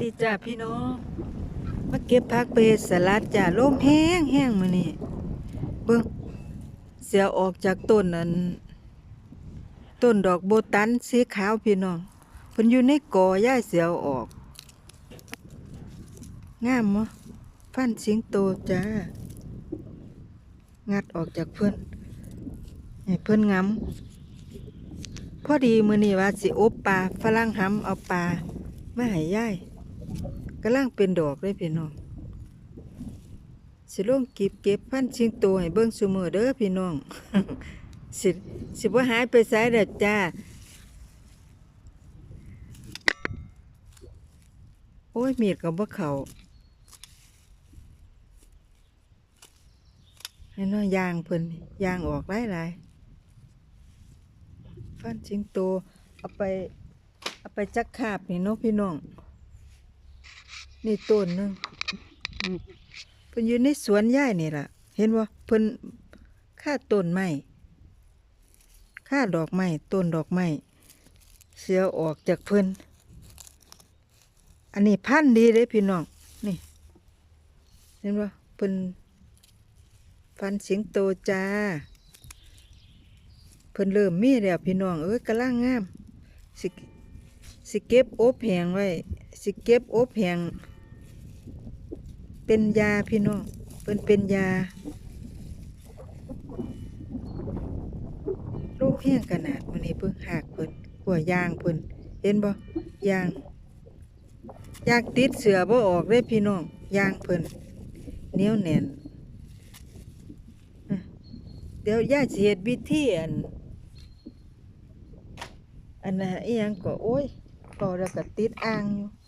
ดีจ้าพี่น้องมาเก็บผักไปสลัดจ้าลมแห้งแห้งมือนี้เบิ่งเสียออกจากต้นนั้นต้นดอกโบตันสีขาวพี่น้องเพิ่นอยู่ในกอย่าเสียวออกงามบ่ฟันสิงโตจ้า งัดออกจากเพิ่นให้เพิ่นงํพอดีมือนี้ว่าสิอบปลาฝรั่งห้ำเอาปลามาให้ยาย กำลังเป็นดอกเลยพี่น้อง สิลงเก็บเก็บพันสิงโตให้เบิ่งซุมื้อเด้อพี่น้อง สิสิบ่หายไปไสเด้อจ้า โอ้ยมีดก็บ่เขาให้น้อยยางเพิ่นยางออกหลายๆฟันสิงโตเอาไป เอาไปจักขาบนี่เนาะพี่น้อง นี่ต้นหนึงเพิ่นอยู่ในสวนยายนี่ล่ะ เห็นบ่าเพิ่นค่าต้นไม้ค่าดอกไม้ต้นดอกไม้เสียออกจากเพิ่นอันนี้พันธุ์ดีเด้พี่น้องนี่ เห็นบ่าเพิ่นฟันสิงโตจ้าเพิ่นเริ่มมีแล้วพี่น้องเอ้ยกำลังงามสิสิเก็บอบแหงไว้ สิเก็บอบแหง เป็นยาพี่น้องเพิ่นเป็นยาลูกแห้งขนาดมันนี้เพิ่งหักเพิ่นหัวยางเพิ่นเห็นบ่ยางยางติดเสือบ่ออกเลยพี่น้องยางเพิ่นเนียวแน่นเดี๋ยวย่าสิเฮ็ดวิธีอันอันนั้นอีหยังก็โอ้ยก็แล้วก็ติดอ่างอยู่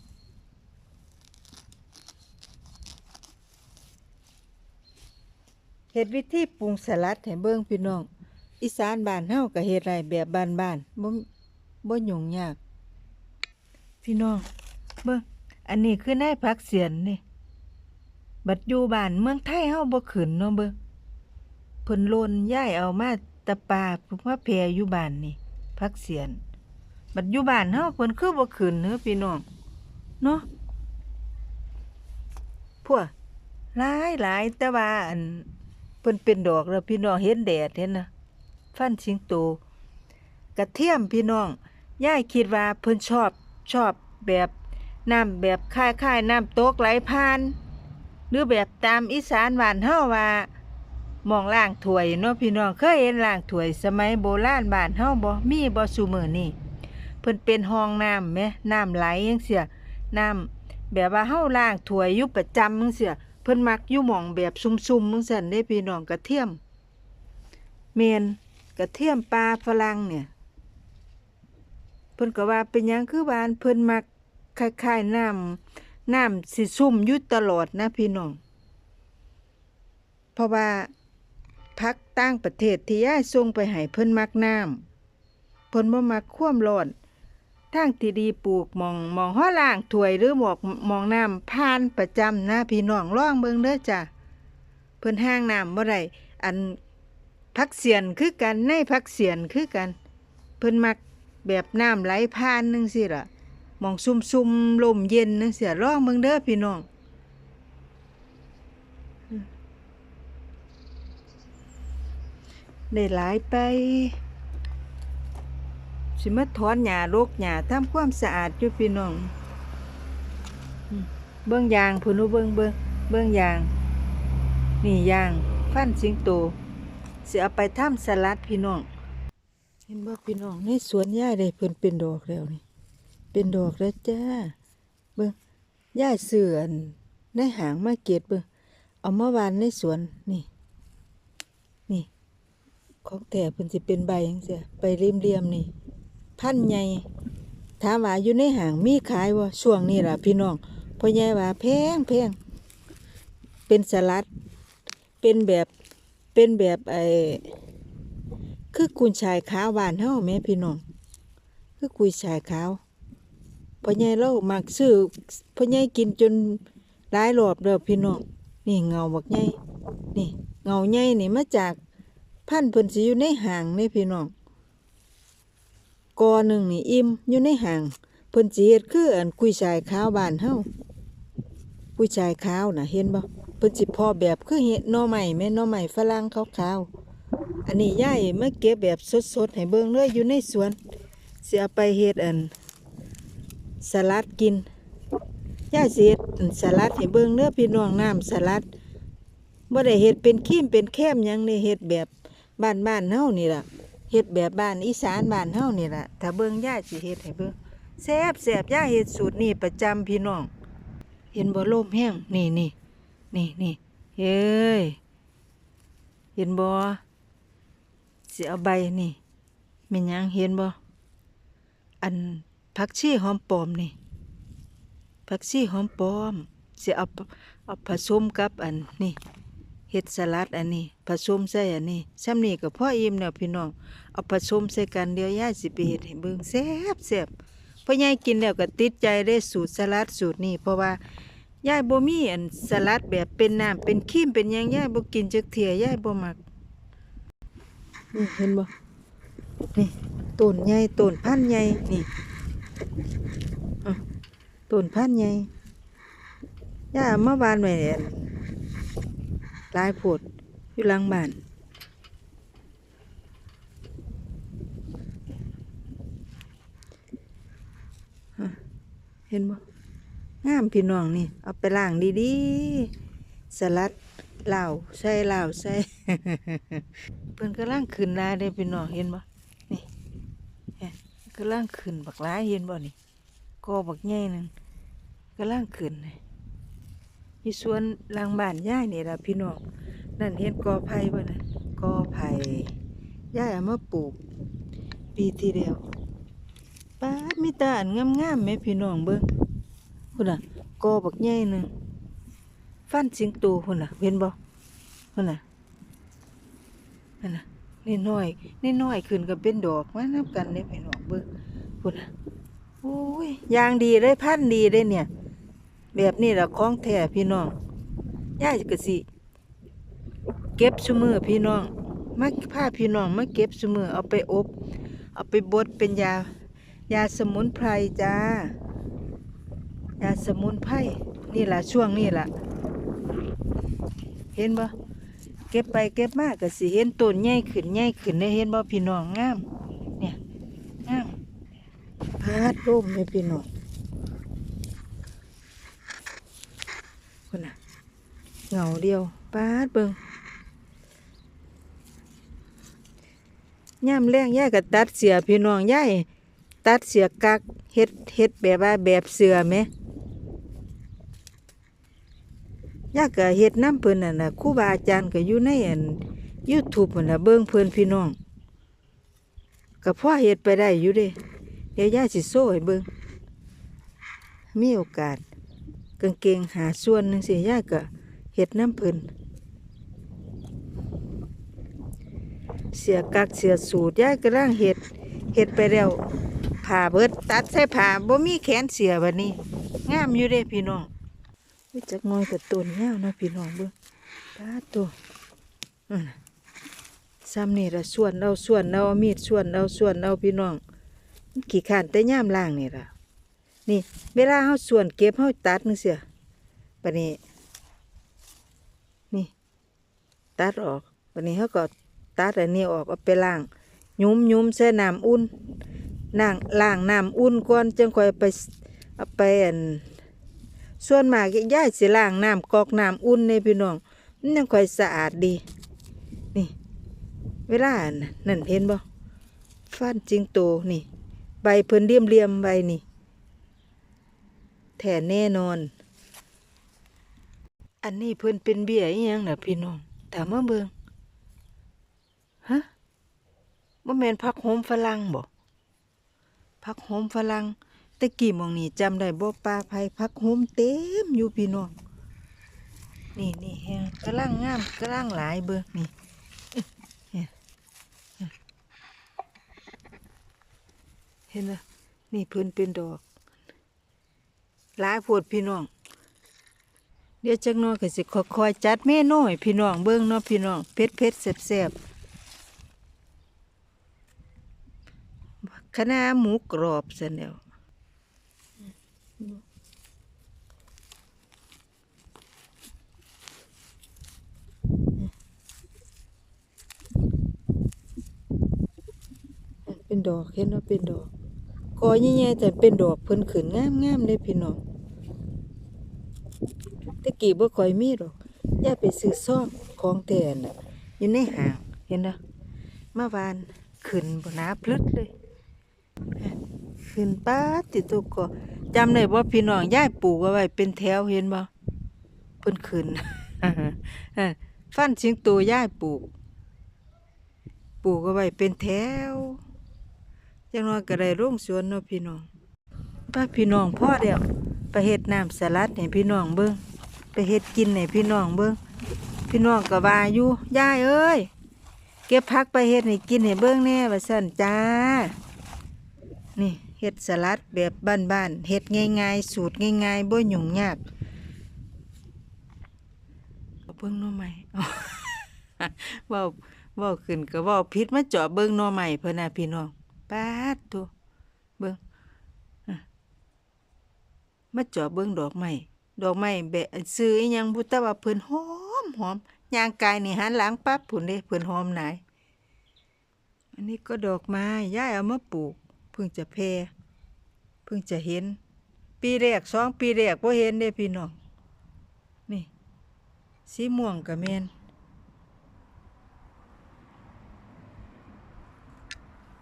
เฮ็ดวิธีปรุงสลัดให้เบิ่งพี่น้อง อีสานบ้านเฮาก็เฮ็ดไรแบบบ้านๆบ่บ่ยุ่งยาก พี่น้อง เบิ่งอันนี้คือนายผักเสียนนี่ บัดอยู่บ้านเมืองไทยเฮาบ่ขึ้นเนาะเบิ่งเพิ่นโลนย้ายเอามาตะปาเพิ่มาแผ่อยู่บ้านนี่ผักเสียน บัดอยู่บ้านเฮาเพิ่นคือบ่ขึ้นเด้อพี่น้อง เนาะพวกหลายหลายแต่ว่าอัน พิ่นเป็นดอกแล้วพี่น้องเห็นแดดเห็นนะฟันสิงโตกระเทียมพี่น้องย่ายคิดว่าเพิ่นชอบชอบแบบน้ำแบบคล้ายน้ำตกไหลผ่าน หรือแบบตามอีสานบ้านเฮาว่ามองล่างถวยเนาะพี่น้องเคยเห็นล่างถวยสมัยโบราณบ้านเฮาบ่มีบ่ซุมื้อนี้เพิ่นเป็นห้องน้ำแหมน้ำไหลจังเสียน้ำแบบว่าเฮาล้างถวยอยู่ประจำจังเสีย เพิ่นมักอยู่หม่องแบบซุ่มๆจังซั่นเด้พี่น้องกระเทียม เมนกระเทียมปลาฝรั่งเนี่ยเพิ่นก็ว่าเป็นหยังคือบ้านเพิ่นมักคล้ายๆน้ำน้ำสิซุ่มอยู่ตลอดนะพี่น้องเพราะว่าพักต่างประเทศที่ย้ายส่งไปให้เพิ่นมักน้ำเพิ่นบ่มักความร้อน ทางที่ดีปลูกมองมองห้อล่างถ้วยหรือหมอกมองน้ำผ่านประจำนะพี่น้องลองเบิงเด้อจ้ะเพิ่นห้างน้ำบ่ได้อันพักเสียนคือกันในพักเสียนคือกัน เพิ่นมักแบบน้ำไหลผ่านนึงสิล่ะมองซุ่มๆลมเย็นนึงเสียลองเบิงเด้อพี่น้องได้หลายไป สิมาถอนหญ้ารกหญ้าทำความสะอาดอยู่พี่น้องเบิ่งยางพุ่นนูเบิ่งเบิ่งเบิ่งยาง นี่ยางฟันสิงโตเสิเอาไปทำสลัดพี่น้อง เห็นบ่พี่น้องในสวนยายได้เพิ่นเป็นดอกแล้วนี่ เป็นดอกแล้วจ้า เบิ่งยายเสื่อนในหางมาเก็บเบิ่งเอามาวานในสวนนี่ นี่ ของแต่เพิ่นสิเป็นใบจังซี่ใบเรียมๆนี่ พันใหญ่ถามว่าอยู่ในห้างมีขายบ่ช่วงนี้ล่ะพี่น้องพ่อใหญ่ว่าแพงแพงเป็นสลัด เป็นแบบเป็นแบบไอ้คือกุยชายขาวบ้านเฮาแม่พี่น้องคือกุยชายขาวพ่อใหญ่เรามักซื้อพ่อใหญ่กินจนหลายรอบแล้วพี่น้องนี่เงาบักใหญ่นี่เงาใหญ่นี่มาจากพันธุ์เพิ่นสิอยู่ในห้างนี่พี่น้อง กอหนึ่งนี่อิ่มอยู่ในห่างเพิ่นสิเฮ็ดคืออันกุยชายขาวบ้านเฮากุยชายขาวน่ะเห็นบ่เพิ่นสิเพอแบบคือเฮ็ดหน่อไม้แม่หน่อไม้ฝรั่งขาวๆอันนี้ยายมาเก็บแบบสดๆให้เบิ่งเลยอยู่ในสวนสิเอาไปเฮ็ดอันสลัดกินยายสิเฮ็ดอันสลัดให้เบิ่งเด้อพี่น้องน้ำสลัดบ่ได้เฮ็ดเป็นครีมเป็นแคมยังในเฮ็ดแบบบ้านๆเฮานี่ล่ะ เฮ็ดแบบบ้านอีสานบ้านเฮานี่ล่ะถ้าเบิ่งย่าสิเฮ็ดให้เบิ่งแซ่บแซ่บย่าเฮ็ดสูตรนี้ประจำพี่น้อง เห็นบ่ลมแห้งนี่นี่นี่นี่เฮ้ยเห็นบ่สิเอาใบนี่แม่นหยังเห็นบ่อันผักชีหอมปอมนี่ผักชีหอมปอมสิเอาเอาผสมกับอันนี่ เฮ็ดสลัดอันนี้ผสมใส่อันนี้ซ้ำนี่ก็พ่ออิ่มแล้วพี่น้องเอาผสมใส่กันเดี๋ยวยายสิไปเฮ็ดให้เบิ่งแซ่บแซ่บพ่อยายกินแล้วก็ติดใจได้สูตรสลัดสูตรนี้เพราะว่ายายบ่มีอันสลัดแบบเป็นน้ำเป็นครีมเป็นหยังยายบ่กินจักเที่ยยายบ่มักนี่เห็นบ่นี่ต้นใหญ่ต้นพันใหญ่นี่ต้นพันใหญ่ยายเอามาบานไว้เนี่ย ลายโพดอยู่หลังบ้านเห็นบ่งามพี่น้องนี่ เอาไปล้างดีๆ สลัดเหล้าใส่เหล้าใส่เพิ่นกำลังขึ้นหลายเด้พี่น้องเห็นบ่นี่เห็นกำลังขึ้นบักหลายเห็นบ่นี่กอบักใหญ่นึงกำลังขึ้นนี่อยู่ มีสวนหลังบ้านย่ายนี่ล่ะพี่น้องนั่นเห็นกอไผ่บ่นะกอไผ่ย่ายเอามาปลูก ปีที่แล้วป้ามีตาอันงามๆแม่พี่น้องเบิ่งพุ่นน่ะกอบักใหญ่หนึงฟันสิงโตพุ่นน่ะเห็นบ่พุ่นน่ะนั่นน่ะนี่น้อยนี่น้อยขึ้นก็เป็นดอกมานํกันเด้พี่น้องเบิ่งพุ่นน่ะโอ้ยยางดีเลยพันธุ์ดีเลยเนี่ย แบบนี้ละของแท้พี่น้องย่ายก็สิเก็บซุมือพี่น้องมาพาพี่น้องมาเก็บซุมือเอาไปอบ เอาไปบดเป็นยายาสมุนไพรจ้ายาสมุนไพรนี่แหละช่วงนี้ล่ะเห็นบ่เก็บไปเก็บมากก็สิเห็นต้นใหญ่ขึ้นใหญ่ขึ้นได้เห็นบ่พี่น้องงาม เนี่ยงามพาดร่มเลยพี่น้อง นน่ะเหงาเดียวปาดเบิงย่ามแรงย่ายก็ตัดเสียพี่น้องย่ายตัดเสียกักเฮ็ดเฮ็ดแบบว่าแบบเสือไหมย่าก็เฮ็ดน้ำเพิ่นน่ะนะครูบาอาจารย์ก็อยู่ในอัน YouTube นั่นน่ะเบิ่งเพิ่นพี่น้องก็พอเฮ็ดไปได้อยู่เด้เดี๋ยวย่าสิโซ่ให้เบิ่งมีโอกาส กางเกงหาส่วนหนึ่งสิยายก็เห็ดน้ำเพิ่นเสียกักเสียสูตรยายก็ร่างเห็ดเห็ดไปแล้วผ่าเบิดตัดใส่ผ่าบ่มีแขนเสียบัดนี้งามอยู่เด้พี่น้องวิจักน้อยกับต้นยาวนะพี่น้องเบิ่งตาตัวซ้ำนี่ละส่วนเอาส่วนเอามีดส่วนเอาส่วนเอาพี่น้องมันขี้ขานแต่ย่ามล่างนี่ละ นี่ เวลาเฮาส่วนเก็บเฮาตัดนึงเสียปนนี้ นี่ ตัดออกปนนี้เฮาก็ตัดอันนี้ออกเอาไปล้างยุ้มยุ้มใส่น้ำอุ่นน้างล้างน้ำอุ่นก่อนจึงค่อยไปเอาไปอันส่วนมากย่ายสิล้างน้ำกอกน้ำอุ่นในพี่น้องมันยังค่อยสะอาดดี นี่ เวลานั่นเห็นบ่ฟันจิงโตนี่ ใบเพิ่นเรียมเรียมๆใบนี่ แท้แน่นอน อันนี้เพิ่นเป็นเบี้ยอีหยังน่ะพี่น้องถามมาเบิงฮะบ่แม่นผักโหมฝรั่งบ่ผักโหมฝรั่งต่กี้มองนี้จำได้บ่ปลาไผผักโหมเต็มอยู่พี่น้องนี่นี่แฮงกำลังงามกำลังหลายเบิ่งนี่เห็นเห็นบ่นี่เพิ่นเป็นดอก หลายปวดพี่น้อง เดี๋ยวจักน้อยก็สิคอยจัดเม่น้อยพี่น้องเบิ่งเนาะพี่น้องเผ็ดเผ็ดแซ่บๆคณะหมูกรอบเสีนแล้วเป็นดอกเห็นว่าเป็นดอก อใหญ่ๆแต่เป็นดอกเพิ่นขึ้นงามๆเลยพี่น้องตะกี้บ่ค่อยมีดอกย่าไปซื้อซ่อมของแท้น่ะอยู่ในห้างเห็นบ่เมื่อวานขึ้นบนาพลึดเลยขึ้นป้าติดตัวก็จำได้ว่าพี่น้องย่าปลูกเอาไว้เป็นแถวเห็นบ่เพิ่นขึ้นฟันสิงโตย่าปลูกปลูกเอาไว้เป็นแถว จังน้อยก็ได้ร่งสวนเนาะพี่น้องป้าพี่น้องพ่อเดียวไปเฮ็ดน้ำสลัดให้พี่น้องเบิ่งไปเฮ็ดกินให้พี่น้องเบิ่งพี่น้องก็ว่าอยู่ย่าเอ้ยเก็บผักไปเฮ็ดให้กินให้เบิ่งแน่ว่าซั่นจ้า นี่เฮ็ดสลัดแบบบ้านๆเฮ็ดง่ายๆ สูตรง่ายๆบ่ยุ่งยากเบิ่งน่อไม้เว้าว้าขึ้นก็ว้าผิดมาเจาะเบิ่งน่อไม้เพิ่นน่ะพี่น้อง ปาดโตเบิ่งอะมาจาะเบิ่งดอกไม้ดอกไม้แบบซื้ออยังบุแต่ว่าเพิ่นหอมหอมยางกายนี่หันหลังปั๊บพุ่นเด้เพิ่นหอมไหลายอันนี้ก็ดอกไม้ย่ายเอามาปลูกเพิ่งจะแพร่เพิ่งจะเห็น ปีแรกสองปีแรกบ่เห็นเด้พี่น้องนี่สีม่วงกับแมน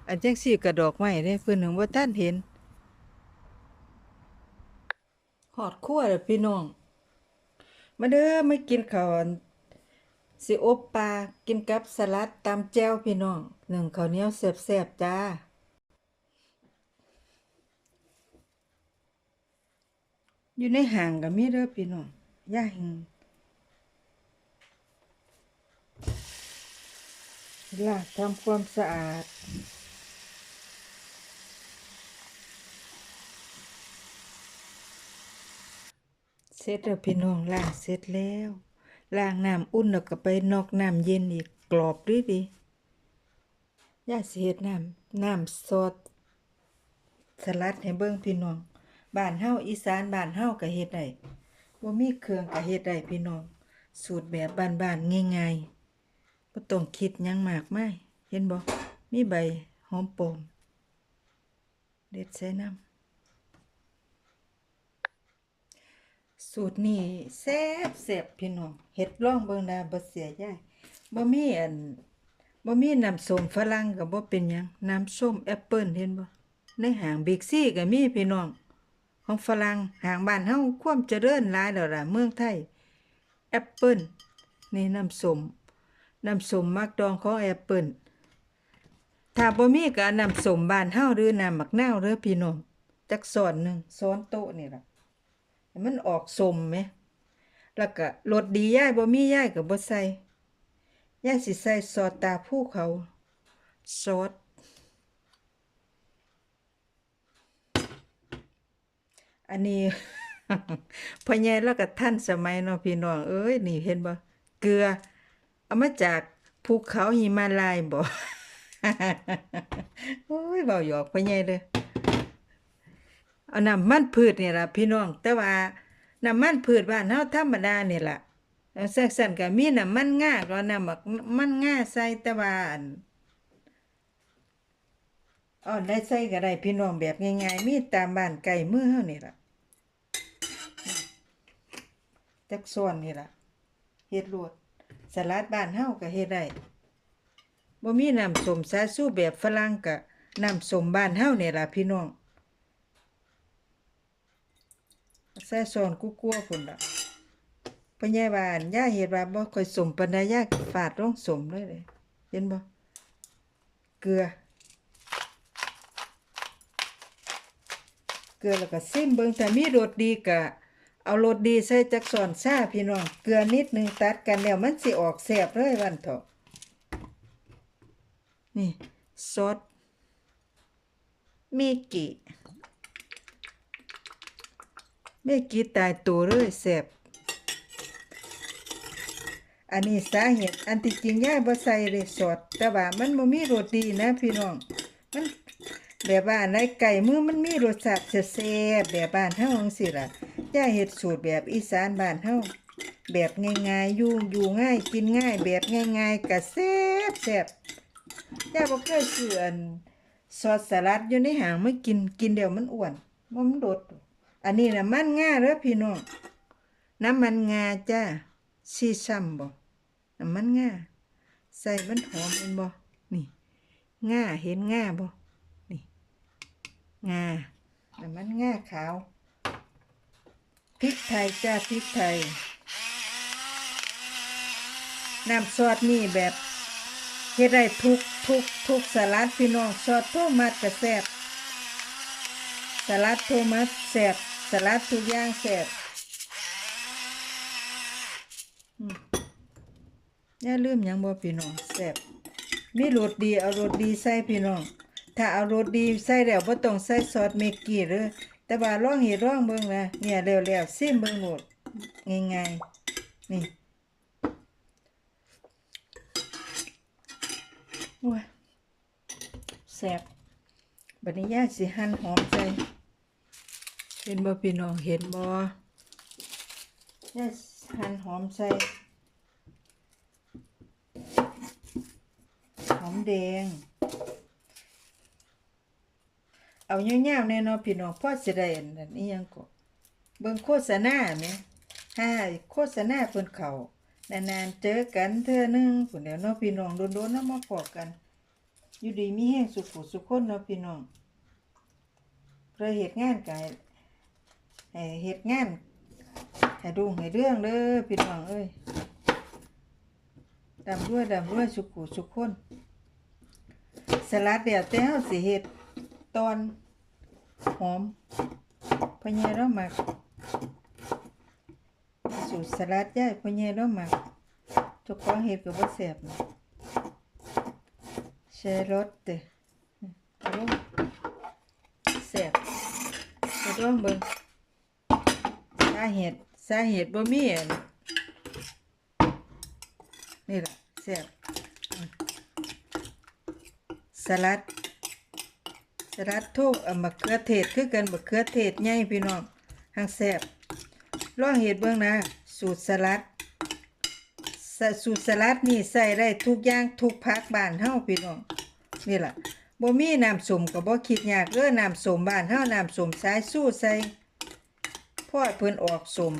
อันจังสี่กระดอกไม้เด้เพิ่อนถึงว่าท่านเห็นหอดคั่วเด้อพี่น้อง มาเด้อมากินข้าวอันสิอบปลากินกับสลัดตำแจ่วพี่น้องหนึ่งข้าวเหนียวแซ่บๆจ้า อยู่ในห่างก็มีเด้อพี่น้องย่าหิงลาทำความสะอาด เสร็จแล้วพี่น้องล้างเสร็จแล้วล้างน้ำอุ่นแล้วก็ไปนอกน้ำเย็นอีกกรอบดีดีย่าเสิเฮ็ดน้ำน้ำซอสสลัดให้เบิ่งพี่น้องบ้านเฮาอีสานบ้านเฮาก็เฮ็ดได้บ่มีเครื่องก็เฮ็ดได้พี่น้อง สูตรแบบบ้านๆง่ายๆบ่ต้องคิดหยังมากมายเห็นบ่มีใบหอมปอมเด็ดใส่น้ำ สูตรนี้แซ่บแซ่บพี่น้องเฮ็ดลองเบิงดาบ่เสียยายบ่มีอันบ่มีน้ำส้มฝรั่งก็บ่เป็นหยังน้ำส้มแอปเปิ้ลเห็นบ่ในห้างบิ๊กซีก็มีพี่น้อง ของฝรั่งห่างบ้านเฮาความเจริญหลายแล้วล่ะเมืองไทยแอปเปิ้ลนี่น้ำส้มน้ำส้มมักดองของแอปเปิ้ลถ้าบ่มีก็น้ำส้มบ้านเฮาหรือน้ำมักนาวเด้อพี่น้องจักช้อนหนึ่งช้อนโต๊ะนี่ล่ะ มันออกสมแหมแล้วก็รสดีย่ายบ่มีย่ายก็บ่ใส่ย่ายสิใส่ซอสตาภูเขาซอสอันนี้พ่อใหญ่แล้วก็ท่านสมัยเนาะพี่น้องเอ้ยนี่เห็นบ่เกลือ เอามาจากภูเขาหิมาลายบ่โอ้ยเบาหยอกพ่อใหญ่เด้อ เอาน้ำมันพืชนี่ล่ะพี่น้อง แต่ว่าน้ำมันพืชบ้านเฮาธรรมดานี่ล่ะแล้วแซ่ซั่นก็มีน้ำมันง่าก็น้ำบักมันง่าใส่แต่ว่าอันอ๋อได้ใส่ก็ได้พี่น้องแบบง่ายๆมีตามบ้านไก่มือเฮานี่ล่ะจักส่วนนี่ล่ะเฮ็ดโลดสลัดบ้านเฮาก็เฮ็ดได้บ่มีน้ำส้มสาสูแบบฝรั่งก็น้ำส้มบ้านเฮานี่ล่ะพี่น้อง ใส่ซอนกุ๊กๆพุ่นละพ่อใหญ่ว่านย่าเฮ็ดว่าบ่ค่อยสมปานใดย่าฟาดลงสมเลยเลยเห็นบ่เกลือ เกลือแล้วก็ซิมเบิ่งถ้ามีรสดีก็เอารสดีใส่จักสอนซาพี่น้องเกลือนิดนึงตัดกันแล้วมันสิออกแซ่บเลยวันเถาะนี่ซอสมิกิ เมกิตายตัวเลยแซ่บอันนี้สาเหตุอันที่จริงย่ายบ่ใส่เลยซอสแต่ว่ามันบ่มีรสดีนะพี่น้องมันแบบว่าในไก่มือมันมีรสชาติแซ่บแบบบ้านเฮาจังซี่ล่ะย่าเฮ็ดสูตรแบบอีสานบ้านเฮาแบบง่ายๆอยู่อยู่ง่ายกินง่ายแบบง่ายๆก็แซ่บแซ่บย่าบ่เคยซื้อนซอสสลัดอยู่ในหางไม่กินกินเดี๋ยวมันอ้วนมันโดด อันนี้นะมันง่าเด้อพี่น้องน้ำมันงาจ้าซีซัมบ่น้ำมันง่าใส่มันหอมเป็นบ่นี่ง่าเห็นง่าบ่นี่งาน้ำมันง่าขาวพริกไทยจ้าพริกไทยน้ำซอสนี่แบบเฮ็ดได้ทุกทุกทุกสลัดพี่น้องซอสโทมัสก็แซบสลัดโทมัสแซบ สลัดทุกอย่างแซ่บอืมอย่าลืมยังบ่พี่น้องแซ่บมีรสดีเอารสดีใส่พี่น้อง ถ้าเอารสดีใส่แล้วบ่ต้องใส่ซอสเมกกี้เด้อแต่ว่าลองเฮ็ดลองเบิ่งนะเนี่ยแล้วๆซิมเบิ่งโลดง่ายๆนี่โอ้ยแซ่บบัดนี้ย่าสิหั่นหอมใส่ เห็นบ่พี่น้องเห็นบ่ย่าหั่นหอมใส่ หอมแดง เอาเงี้ยวๆแน่นอนพี่น้องพ่อสิได้อันนั้นอีหยังก็เบิ่งโฆษณาแหมฮ่าโฆษณาเพิ่นเขานานๆเจอกันเทื่อนึงพุ่นแหล้วเนาะพี่น้องโดนๆเนาะมาพอกัน อยู่ดีมีแห้งสุขุสุขคนเนาะพี่น้องเพื่อเหตุงานกาย ให้เหตุงานให้ดูให้เรื่องเด้อพี่น้องเอ้ยดำด้วยดำด้วยสุขุสุขคนสลัดเดี๋ยวแต่เฮาสิเฮ็ดตอนหอมพะแย่เราหมักสูตรสลัดย่ายพะแย่เราหมักเจ้าของเฮ็ดก็บ่แซ่บนะเชรสเตเอาลงแซ่บไปลองเบิ่งาเหตุสาเหตุบ่มีอันนี่ล่ะแซ่บสลัดสลัดทุกเอามะเขือเทศคือกันมะเขือเทศใหญ่พี่น้องทางแซ่บลองเฮ็ดเบิ่งนะสูตรสลัดสสูตรสลัดนี่ใส่ได้ทุกอย่างทุกผักบ้านเฮาพี่น้องนี่แหละบ่มีน้ำสมก็บ่คิดยากเด้อน้ำสมบ้านเฮาน้ำสมสายสู้ใส่ พ่อเพิ่นออกสม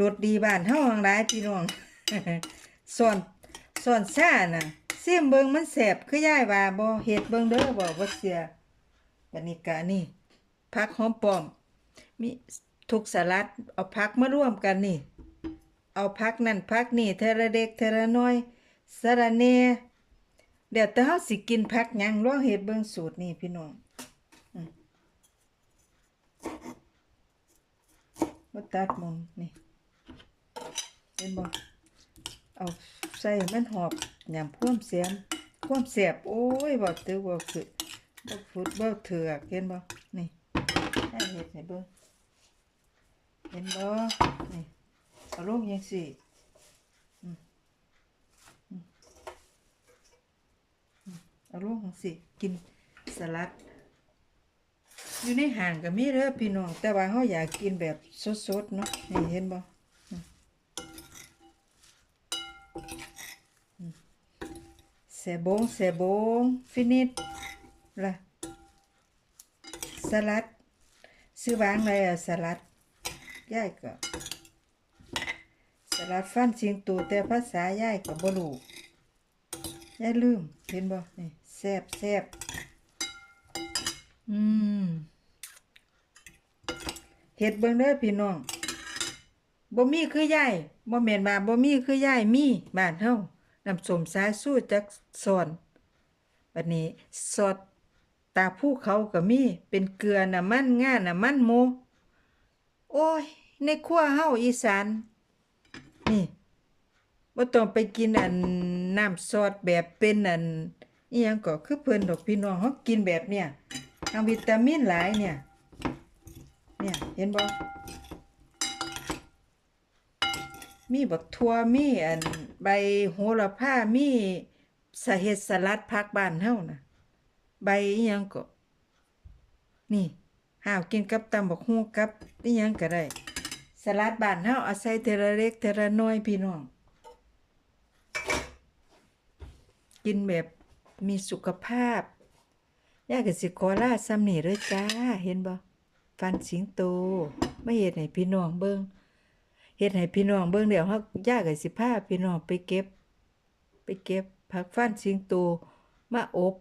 รสดีบ้านเฮาทั้งหลายพี่น้องส่วนส่วนซ่าน่ะซิมเบิงมันแซ่บคือย่ายว่าบ่เฮ็ดเบิงเด้อบ่บ่เสียบัดนี้กะนี่ผักหอมปอม มีทุกสลัดเอาผักมาร่วมกันนี่ เอาพักนั่นพักนี่เทอละเด็กเทอละน้อยสระแหน่เดี๋ยวแต่เฮาสิกินพักยังลองเฮ็ดเบิงสูตรนี่พี่น้องอื มบ่ตัดมุมนี่เห็นบ่เอาใส่ให้มันหอบหยำพ่วมเสียมพ่วมแสบโอ้ยบ่ตึกบ่คือบ่ฟุดบ่เถือกเห็นบ่นี่ให้เฮ็ดให้เบิ่งเห็นบ่นี่เอาลงยังสิอืมอืมอืมเอาลงยังสิกินสลัด อยู่ในห่างก็มีเด้อพี่น้อง แต่ว่าเขาอยากกินแบบสดๆเนาะนี่เห็นบ่อืมอืมแสบงแสบงฟินิชละสลัด ซื้อวางเลยอะสลัดย่ายก็สลัดฟันเสียงตูแต่ภาษายายก็บ่รู้ยายลืม เห็นบ่นี่แซบแซบอืม เฮ็ดเบิ่งเด้อพี่น้องบ่มีคือยายบ่แม่นว่าบ่มีคือยายมีบ้านเฮาน้ำส้มสายสู้จักสอนบัดนี้ซอสตาภูเขาก็มีเป็นเกลือน้ำมันงาน้ำมันหมูโอ้ย ในครัวเฮาอีสาน นี่บ่ต้องไปกินอันน้ำซอสแบบเป็นอันอีหยังก็คือเพิ่นดอกพี่น้องเฮากินแบบเนี้ยทางวิตามินหลายเนี่ย เนี่ย เห็นบ่มีบักทั่วมีอันใบโหระพามีสะเฮ็ดสลัดผักบ้านเฮาน่ะใบยังก็ นี่ห้าวกินกับตำบักฮู้กับอีหยังก็ได้สลัดบ้านเฮาอาศัยเทอละเล็กเทอละน้อยพี่น้อง กินแบบมีสุขภาพยาก็สิขอลาซ้ำนี่เด้อจ้าเห็นบ่ ฟันสิงโตมาเฮ็ดให้พี่น้องเบิ่งเฮ็ดให้พี่น้องเบิ่งเดี๋ยวเฮาย่าก็สิพาพี่น้องไปเก็บ ไปเก็บผักฟันสิงโตมาอบ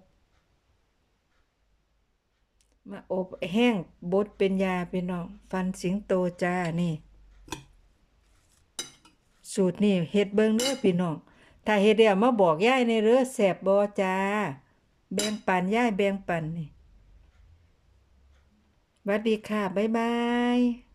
มาอบแห้งบดเป็นยาพี่น้องฟันสิงโตจ้านี่ สูตรนี่เฮ็ดเบิ่งเด้อพี่น้องถ้าเฮ็ดแล้วมาบอกยายในเด้อแซ่บบ่จ้าแบ่งปันยายแบ่งปันนี่ วัสดีค่ะ บ๊ายบาย